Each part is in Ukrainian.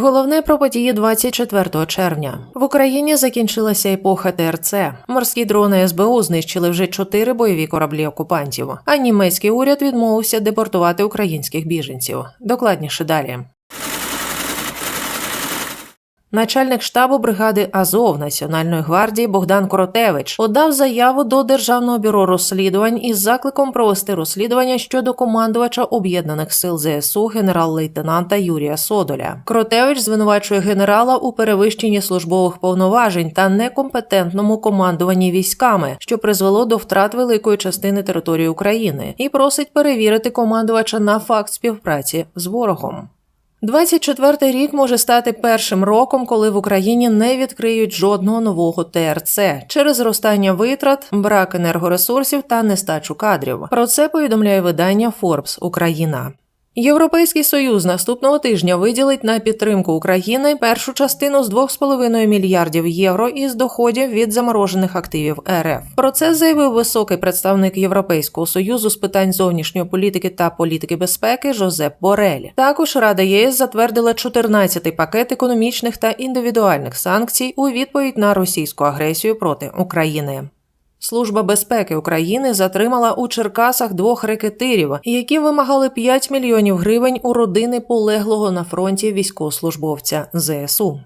Головне про події 24 червня. В Україні закінчилася епоха ТРЦ. Морські дрони СБУ знищили вже чотири бойові кораблі окупантів. А німецький уряд відмовився депортувати українських біженців. Докладніше далі. Начальник штабу бригади Азов Національної гвардії Богдан Коротевич подав заяву до Державного бюро розслідувань із закликом провести розслідування щодо командувача об'єднаних сил ЗСУ генерал-лейтенанта Юрія Содоля. Коротевич звинувачує генерала у перевищенні службових повноважень та некомпетентному командуванні військами, що призвело до втрат великої частини території України, і просить перевірити командувача на факт співпраці з ворогом. 24-й рік може стати першим роком, коли в Україні не відкриють жодного нового ТРЦ через зростання витрат, брак енергоресурсів та нестачу кадрів. Про це повідомляє видання Forbes Україна. Європейський союз наступного тижня виділить на підтримку України першу частину з 2,5 мільярдів євро із доходів від заморожених активів РФ. Про це заявив високий представник Європейського союзу з питань зовнішньої політики та політики безпеки Жозеп Борель. Також Рада ЄС затвердила 14-й пакет економічних та індивідуальних санкцій у відповідь на російську агресію проти України. Служба безпеки України затримала у Черкасах двох рекетирів, які вимагали 5 мільйонів гривень у родини полеглого на фронті військовослужбовця ЗСУ.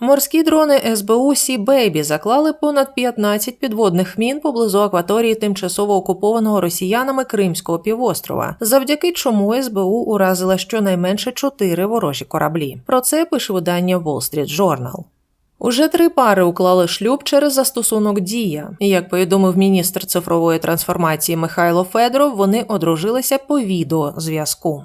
Морські дрони СБУ Сі Бейбі заклали понад 15 підводних мін поблизу акваторії тимчасово окупованого росіянами Кримського півострова, завдяки чому СБУ уразила щонайменше чотири ворожі кораблі. Про це пише видання Wall Street Journal. Уже три пари уклали шлюб через застосунок Дія. Як повідомив міністр цифрової трансформації Михайло Федоров, вони одружилися по відеозв'язку.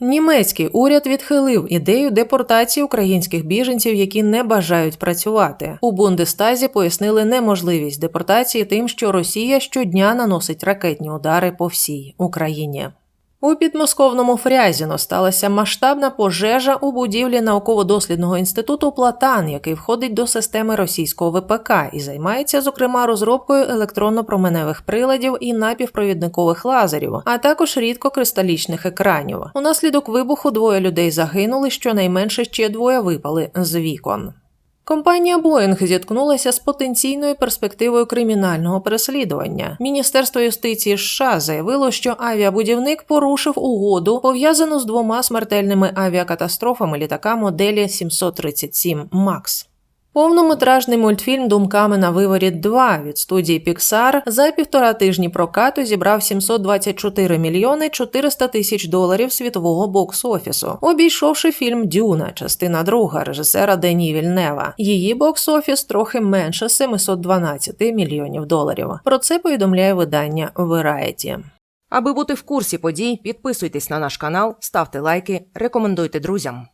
Німецький уряд відхилив ідею депортації українських біженців, які не бажають працювати. У Бундестазі пояснили неможливість депортації тим, що Росія щодня наносить ракетні удари по всій Україні. У підмосковному Фрязіно сталася масштабна пожежа у будівлі науково-дослідного інституту Платан, який входить до системи російського ВПК і займається, зокрема, розробкою електронно-променевих приладів і напівпровідникових лазерів, а також рідкокристалічних екранів. Унаслідок вибуху двоє людей загинули, щонайменше ще двоє випали з вікон. Компанія Боїнг зіткнулася з потенційною перспективою кримінального переслідування. Міністерство юстиції США заявило, що авіабудівник порушив угоду, пов'язану з двома смертельними авіакатастрофами літака моделі 737 МАКС. Повнометражний мультфільм Думками на виворіт 2 від студії Pixar за півтора тижні прокату зібрав 724 мільйони 400 тисяч доларів світового бокс-офісу, обійшовши фільм Дюна, частина друга режисера Дені Вільнева. Її бокс-офіс трохи менше 712 мільйонів доларів. Про це повідомляє видання Variety. Аби бути в курсі подій, підписуйтесь на наш канал, ставте лайки, рекомендуйте друзям.